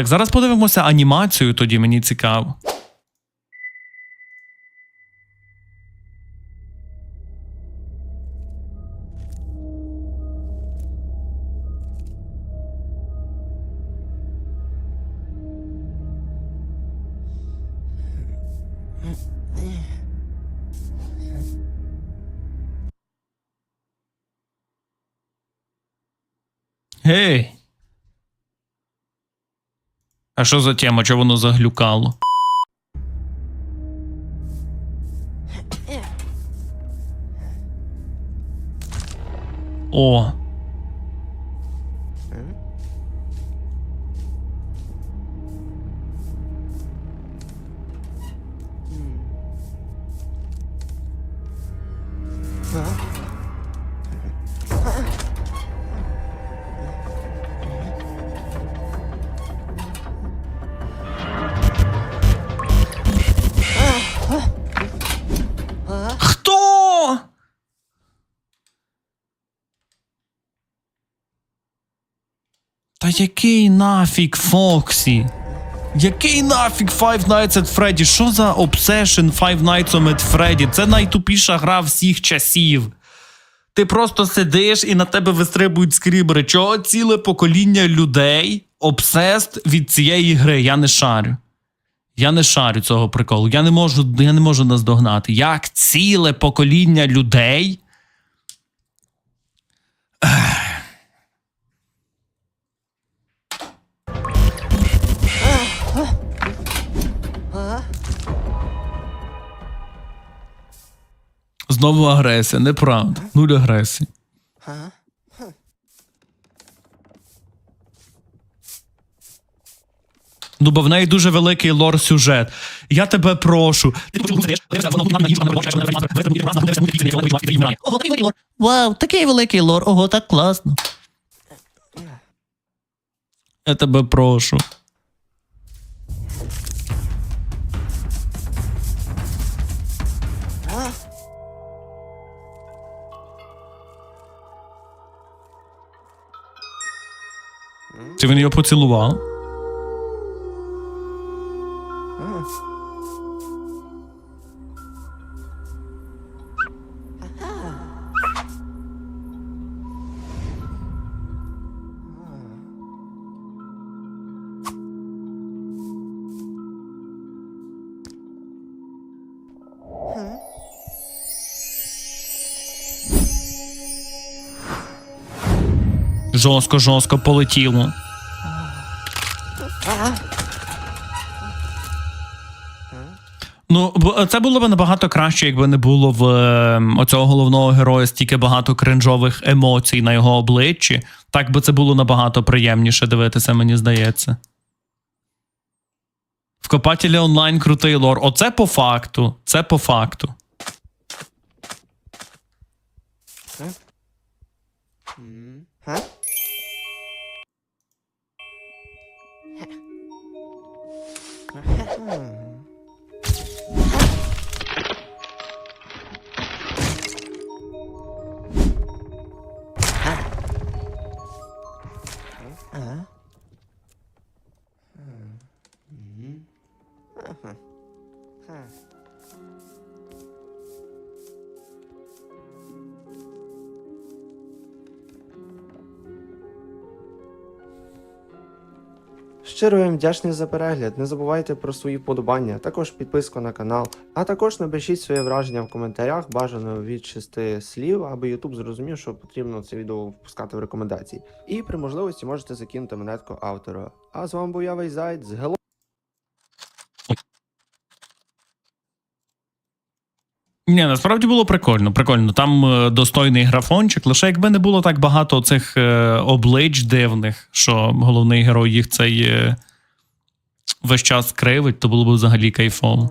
Так, зараз подивимося анімацію, тоді мені цікаво. Гей! А що за тема? Чого воно заглюкало? О. Хто? Та який нафіг Фоксі? Який нафіг Five Nights at Freddy? Що за obsession Five Nights at Freddy? Це найтупіша гра всіх часів. Ти просто сидиш і на тебе вистрибують скрібери. Чого ціле покоління людей обсест від цієї гри? Я не шарю. Я не шарю цього приколу. Я не можу, я не можу наздогнати. Як ціле покоління людей. Знову агресія, неправда. Нуль агресії. Ну, бо в неї дуже великий лор сюжет. Я тебе прошу. Вау, такий великий лор. Ого, так класно. Я тебе прошу. Чи він його поцілував? Жорстко, жорстко полетіло. Ну, це було б набагато краще, якби не було в е, оцього головного героя стільки багато кринжових емоцій на його обличчі. Так би це було набагато приємніше дивитися, мені здається. В Копателі онлайн крутий лор. Оце по факту. Це по факту. 어? Щиро вам вдячний за перегляд. Не забувайте про свої вподобання, також підписку на канал. А також напишіть своє враження в коментарях, бажано від 6 слів, аби YouTube зрозумів, що потрібно це відео впускати в рекомендації. І при можливості можете закинути монетку автора. А з вами був я Вейзайд з Hello! Ні, насправді було прикольно. Прикольно. Там е, достойний графончик. Лише якби не було так багато цих е, облич дивних, що головний герой їх цей е, весь час кривить, то було б взагалі кайфово.